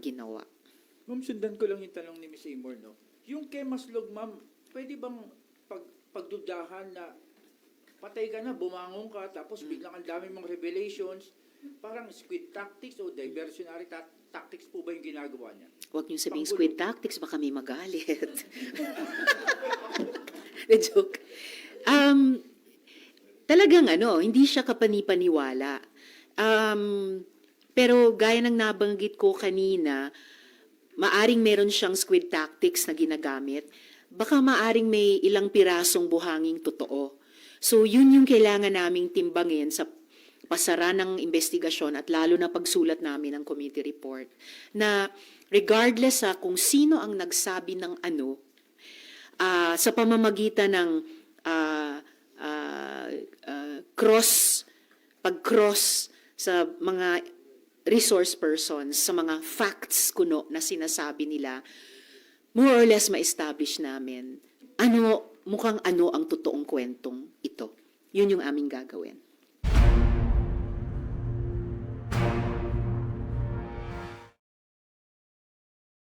ginawa. Ma'am, sundan ko lang yung tanong ni Ms. Seymour, no? Yung kay Maslog, ma'am, pwede bang pag, pagdudahan na patay ka na, bumangon ka, tapos biglang ang dami mong revelations, parang squid tactics o diversionary ta- tactics po ba yung ginagawa niya? Huwag niyo sabing Panggulo. squid tactics, baka may magalit. The joke. Um, talagang ano, hindi siya kapanipaniwala. Um, pero gaya ng nabanggit ko kanina, maaring meron siyang squid tactics na ginagamit. Baka maaring may ilang pirasong buhanging totoo. So yun yung kailangan naming timbangin sa pasara ng investigasyon at lalo na pagsulat namin ng committee report na regardless sa kung sino ang nagsabi ng ano, ah, sa pamamagitan ng ah, ah, ah, cross, pag-cross sa mga resource persons, sa mga facts kuno na sinasabi nila, more or less ma-establish namin ano, mukhang ano ang totoong kwentong ito. Yun yung aming gagawin.